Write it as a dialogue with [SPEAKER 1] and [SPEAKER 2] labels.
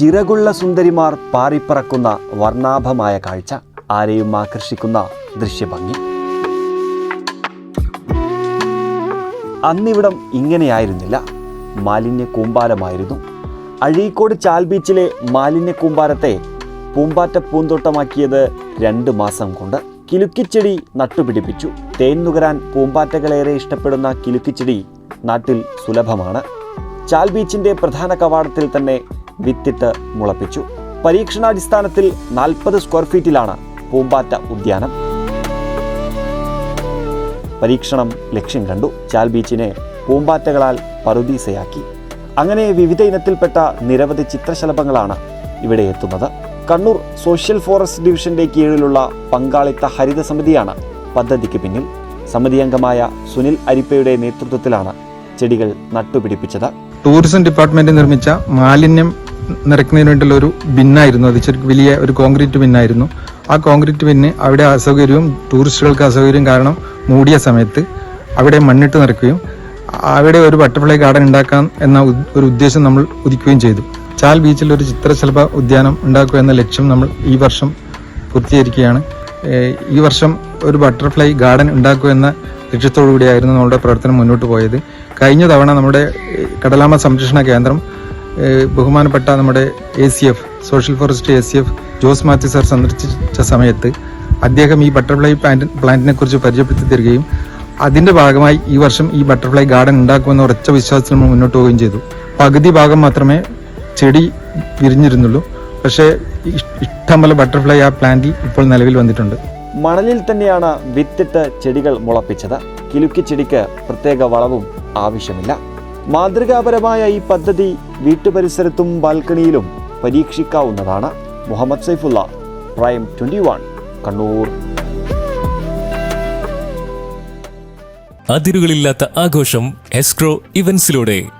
[SPEAKER 1] ചിറകുള്ള സുന്ദരിമാർ പാറിപ്പറക്കുന്ന വർണാഭമായ കാഴ്ച ആരെയും ആകർഷിക്കുന്ന ദൃശ്യഭംഗി. അന്നിവിടം ഇങ്ങനെയായിരുന്നില്ല. മാലിന്യ കൂമ്പാരമായിരുന്നു. അഴീക്കോട് ചാൽ ബീച്ചിലെ മാലിന്യ കൂമ്പാരത്തെ പൂമ്പാറ്റ പൂന്തോട്ടമാക്കിയത് രണ്ട് മാസം കൊണ്ട് കിലുക്കിച്ചെടി നട്ടുപിടിപ്പിച്ചു. തേൻ നുകരാൻ പൂമ്പാറ്റകളേറെ ഇഷ്ടപ്പെടുന്ന കിലുക്കിച്ചെടി നാട്ടിൽ സുലഭമാണ്. ചാൽ ബീച്ചിന്റെ പ്രധാന കവാടത്തിൽ തന്നെ വിത്തിട്ട് മുളപ്പിച്ചു. പരീക്ഷണാടിസ്ഥാനത്തിൽ നാൽപ്പത് സ്ക്വയർ ഫീറ്റിലാണ് പൂമ്പാറ്റ ഉദ്യാനം. പരീക്ഷണം ലക്ഷ്യം കണ്ടു. ചാൽ ബീച്ചിനെ പൂമ്പാറ്റകളാൽ പറുദീസയാക്കി. അങ്ങനെ വിവിധ ഇനത്തിൽപ്പെട്ട നിരവധി ചിത്രശലഭങ്ങളാണ് ഇവിടെ എത്തുന്നത്. കണ്ണൂർ സോഷ്യൽ ഫോറസ്റ്റ് ഡിവിഷന്റെ കീഴിലുള്ള പങ്കാളിത്ത ഹരിത സമിതിയാണ് പദ്ധതിക്ക് പിന്നിൽ. സമിതി അംഗമായ സുനിൽ അരിപ്പയുടെ നേതൃത്വത്തിലാണ് ചെടികൾ നട്ടുപിടിപ്പിച്ചത്.
[SPEAKER 2] ടൂറിസം ഡിപ്പാർട്ട്മെന്റ് നിർമ്മിച്ച മാലിന്യം നിറയ്ക്കുന്നതിന് വേണ്ടിയുള്ള ഒരു ബിന്നായിരുന്നു. അത് ശരിക്കും വലിയ ഒരു കോൺക്രീറ്റ് ബിന്നായിരുന്നു. ആ കോൺക്രീറ്റ് ബിന്ന് അവിടെ അസൗകര്യവും ടൂറിസ്റ്റുകൾക്ക് അസൗകര്യവും കാരണം മൂടിയ സമയത്ത് അവിടെ മണ്ണിട്ട് നിറയ്ക്കുകയും അവിടെ ഒരു ബട്ടർഫ്ലൈ ഗാർഡൻ ഉണ്ടാക്കാം എന്ന ഒരു ഉദ്ദേശം നമ്മൾ ഉദിക്കുകയും ചെയ്തു. ചാൽ ബീച്ചിൽ ഒരു ചിത്രശലഭ ഉദ്യാനം ഉണ്ടാക്കുക എന്ന ലക്ഷ്യം നമ്മൾ ഈ വർഷം പൂർത്തീകരിക്കുകയാണ്. ഈ വർഷം ഒരു ബട്ടർഫ്ലൈ ഗാർഡൻ ഉണ്ടാക്കുക എന്ന ലക്ഷ്യത്തോടു കൂടിയായിരുന്നു നമ്മുടെ പ്രവർത്തനം മുന്നോട്ട് പോയത്. കഴിഞ്ഞ തവണ നമ്മുടെ കടലാമ സംരക്ഷണ കേന്ദ്രം ബഹുമാനപ്പെട്ട നമ്മുടെ A C F social forest A C F Jose Mathew sir സന്ദർശിച്ച സമയത്ത് അദ്ദേഹം ഈ ബട്ടർഫ്ലൈ പ്ലാന്റ് പ്ലാന്റിനെ കുറിച്ച് പരിചയപ്പെടുത്തി തരികയും അതിന്റെ ഭാഗമായി ഈ വർഷം ഈ ബട്ടർഫ്ലൈ ഗാർഡൻ ഉണ്ടാക്കുമെന്ന ഉറച്ച വിശ്വാസത്തിൽ നമ്മൾ മുന്നോട്ട് പോവുകയും ചെയ്തു. പകുതി ഭാഗം മാത്രമേ ചെടി വിരിഞ്ഞിരുന്നുള്ളൂ. പക്ഷേ ഇഷ്- ഇഷ്ടംപോലെ ബട്ടർഫ്ലൈ ആ പ്ലാന്റിൽ ഇപ്പോൾ നിലവിൽ വന്നിട്ടുണ്ട്.
[SPEAKER 1] മണലിൽ തന്നെയാണ് വിത്തിട്ട് ചെടികൾ മുളപ്പിച്ചത്. കിലുക്കി ചെടിക്ക് പ്രത്യേക വളവും ആവശ്യമില്ല. മാതൃകാപരമായ ഈ പദ്ധതി വീട്ടുപരിസരത്തും ബാൽക്കണിയിലും പരീക്ഷിക്കാവുന്നതാണ്. Muhammad Saifulla prime twenty Kannur.
[SPEAKER 3] അതിരുകളില്ലാത്ത ആഘോഷം എസ്ക്രോ ഇവന്റ്സിലൂടെ.